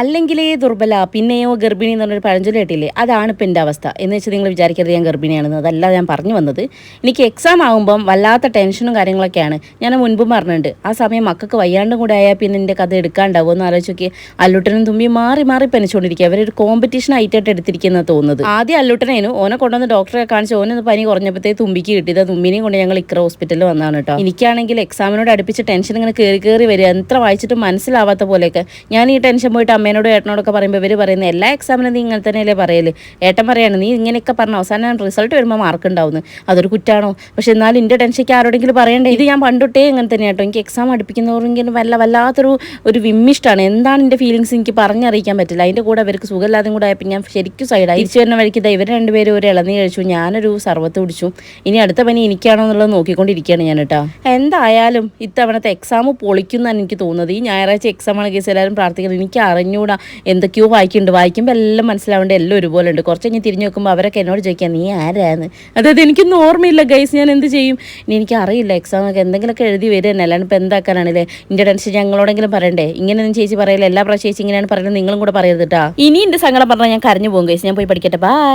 അല്ലെങ്കിലേ ദുർബല പിന്നെയോ ഗർഭിണി എന്ന് പറഞ്ഞൊരു പഴഞ്ചൊല്ലി കേട്ടില്ലേ? അതാണ് ഇപ്പം എന്റെ അവസ്ഥ. എന്ന് വെച്ചാൽ നിങ്ങൾ വിചാരിക്കരുത് ഞാൻ ഗർഭിണിയാണെന്ന്. അതല്ല ഞാൻ പറഞ്ഞു വന്നത് എനിക്ക് എക്സാം ആകുമ്പം വല്ലാത്ത ടെൻഷനും കാര്യങ്ങളൊക്കെയാണ്. ഞാൻ മുൻപും പറഞ്ഞിട്ടുണ്ട്. ആ സമയം മക്കൾക്ക് വയ്യാണ്ടും കൂടെ ആയാൽ പിന്നെ എന്റെ കഥ എടുക്കാണ്ടാവും എന്ന് ആലോചിച്ച് നോക്കി അല്ലുട്ടനും തുമ്പി മാറി മാറി പനിച്ചുകൊണ്ടിരിക്കുക അവരൊരു കോമ്പറ്റീഷൻ ആയിട്ടായിട്ട് എടുത്തിരിക്കുന്ന തോന്നുന്നത്. ആദ്യം അല്ലുട്ടനേനു ഓനെ കൊണ്ടുവന്ന് ഡോക്ടറെ കാണിച്ച് ഓനൊന്ന് പനി കുറഞ്ഞപ്പോഴത്തേ തുമ്പിക്ക് കിട്ടിയത്. തുമ്പിനെയും കൊണ്ട് ഞങ്ങൾ ഇക്ര ഹോസ്പിറ്റലിൽ വന്നതാണ് കേട്ടോ. എനിക്കാണെങ്കിൽ എക്സാമിനോട് അടുപ്പിച്ച് ടെൻഷൻ ഇങ്ങനെ കയറി കയറി വരിക. എത്ര വായിച്ചിട്ടും മനസ്സിലാവാത്ത പോലെയൊക്കെ. ഞാൻ ഈ ടെൻഷൻ പോയിട്ട് അമ്മേനോടും ഏട്ടനോടൊക്കെ പറയുമ്പോൾ ഇവർ പറയുന്നത് എല്ലാ എക്സാമിനും നീ ഇങ്ങനെ തന്നെയല്ലേ പറയൽ? ഏട്ടൻ പറയാണ് നീ ഇങ്ങനെയൊക്കെ പറഞ്ഞ അവസാനം റിസൾട്ട് വരുമ്പോൾ മാർക്ക് ഉണ്ടാവുന്നു. അതൊരു കുറ്റാണോ? പക്ഷെ എന്നാലും എന്റെ ടെൻഷയ്ക്ക് ആരോടെങ്കിലും പറയണ്ടേ? ഇത് ഞാൻ പണ്ടൊട്ടേ ഇങ്ങനെ തന്നെ കേട്ടോ എനിക്ക് എക്സാം അടുപ്പിക്കുന്നവരെങ്കിലും വല്ല വല്ലാത്തൊരു ഒരു വിമ്മിഷ്ടാണ്. എന്താണ് എന്റെ ഫീലിങ്സ് എനിക്ക് പറഞ്ഞറിയിക്കാൻ പറ്റില്ല. അതിന്റെ കൂടെ അവർക്ക് സുഖമില്ലാതെ കൂടെ ആയപ്പോൾ ഞാൻ ശരിക്കും സൈഡായി തിരിച്ചു വരുന്ന വഴിക്ക് ഇതാ ഇവർ രണ്ടുപേരും ഒരു ഇളനീ കഴിച്ചു. ഞാനൊരു സർവത്ത് കുടിച്ചു ഇനി അടുത്ത പനി എനിക്കാണോ എന്നുള്ളത് നോക്കിക്കൊണ്ടിരിക്കുകയാണ് ഞാൻ കേട്ടോ എന്തായാലും ഇത്തവണത്തെ എക്സാം പൊളിക്കുന്നതാണ് എനിക്ക് തോന്നുന്നത്. ഈ ഞായറാഴ്ച എക്സാം ആണ് കേസ്. എല്ലാവരും പ്രാർത്ഥിക്കുന്നത്. എനിക്ക് അറിഞ്ഞൂടാ എന്തൊക്കെയോ വായിക്കുന്നുണ്ട്? വായിക്കുമ്പോൾ എല്ലാം മനസ്സിലാവേണ്ട. എല്ലാം ഒരുപോലെ ഉണ്ട് കുറച്ച് കഴിഞ്ഞ് തിരിഞ്ഞു നോക്കുമ്പോൾ അവരൊക്കെ എന്നോട് ചോദിക്കുക നീ ആരാന്ന്? അതായത് എനിക്കൊന്നും ഓർമ്മയില്ല ഗൈസ്. ഞാൻ എന്ത് ചെയ്യും? ഇനി എനിക്ക് അറിയില്ല എക്സാം ഒക്കെ എന്തെങ്കിലുമൊക്കെ എഴുതി വരിക തന്നെ. അല്ലാണ്ട് ഇപ്പോൾ എന്താക്കാനാണല്ലേ? എന്റെ ടെൻഷൻ ഞങ്ങളോടെങ്കിലും പറയണ്ടേ? ഇങ്ങനെയൊന്നും ചേച്ചി പറയില്ല? എല്ലാ പ്രാവശ്യം ചേച്ചി ഇങ്ങനെയാണ് പറയുന്നത്. നിങ്ങളും കൂടെ പറയരുത് കേട്ടോ ഇനി എന്റെ സങ്കടം പറഞ്ഞാൽ ഞാൻ കരഞ്ഞു പോകും ഗൈസ്. ഞാൻ പോയി പഠിക്കട്ടെ. ബൈ